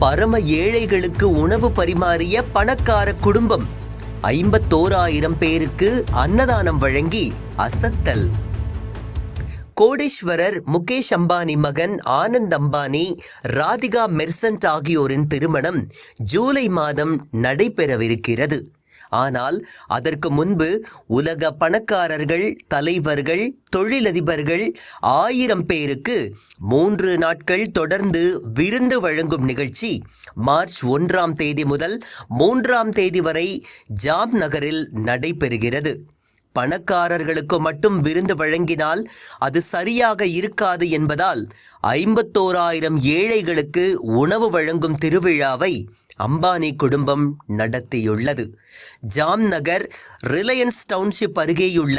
பரம ஏழைகளுக்கு உணவு பரிமாறிய பணக்கார குடும்பம். ஐம்பத்தோராயிரம் பேருக்கு அன்னதானம் வழங்கி அசத்தல். கோடீஸ்வரர் முகேஷ் அம்பானி மகன் ஆனந்த் அம்பானி ராதிகா மெர்சன்ட் ஆகியோரின் திருமணம் ஜூலை மாதம் நடைபெறவிருக்கிறது. ஆனால் அதற்கு முன்பு உலக பணக்காரர்கள் தலைவர்கள் தொழிலதிபர்கள் ஆயிரம் பேருக்கு மூன்று நாட்கள் தொடர்ந்து விருந்து வழங்கும் நிகழ்ச்சி மார்ச் ஒன்றாம் தேதி முதல் மூன்றாம் தேதி வரை ஜாம் நகரில் நடைபெறுகிறது. பணக்காரர்களுக்கு மட்டும் விருந்து வழங்கினால் அது சரியாக இருக்காது என்பதால் ஐம்பத்தோராயிரம் ஏழைகளுக்கு உணவு வழங்கும் திருவிழாவை அம்பானி குடும்பம் நடத்தியுள்ளது. ஜாம்நகர் ரிலையன்ஸ் டவுன்ஷிப் அருகேயுள்ள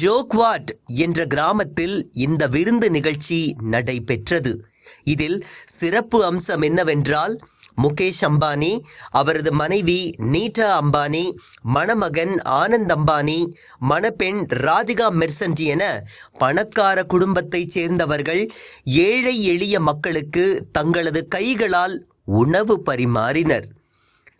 ஜோக்வாட் என்ற கிராமத்தில் இந்த விருந்து நிகழ்ச்சி நடைபெற்றது. இதில் சிறப்பு அம்சம் என்னவென்றால் முகேஷ் அம்பானி அவரது மனைவி நீட்டா அம்பானி மணமகன் ஆனந்த் அம்பானி மணப்பெண் ராதிகா மெர்சன்ட் என பணக்கார குடும்பத்தைச் சேர்ந்தவர்கள் ஏழை எளிய மக்களுக்கு தங்களது கைகளால் உணவு பரிமாறினர்.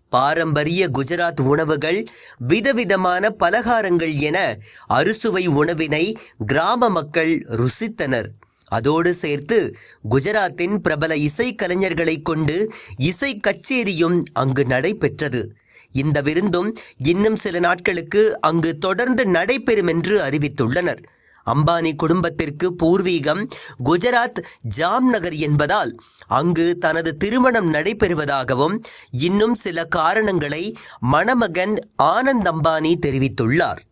பாரம்பரிய குஜராத் உணவுகள் விதவிதமான பலகாரங்கள் என அறுசுவை உணவினை கிராம மக்கள் ருசித்தனர். அதோடு சேர்த்து குஜராத்தின் பிரபல இசைக்கலைஞர்களை கொண்டு இசை கச்சேரியும் அங்கு நடைபெற்றது. இந்த விருந்தும் இன்னும் சில நாட்களுக்கு அங்கு தொடர்ந்து நடைபெறும் என்று அறிவித்துள்ளனர். அம்பானி குடும்பத்திற்கு பூர்வீகம் குஜராத் ஜாம்நகர் என்பதால் அங்கு தனது திருமணம் நடைபெறுவதாகவும் இன்னும் சில காரணங்களை மணமகன் ஆனந்த் அம்பானி தெரிவித்துள்ளார்.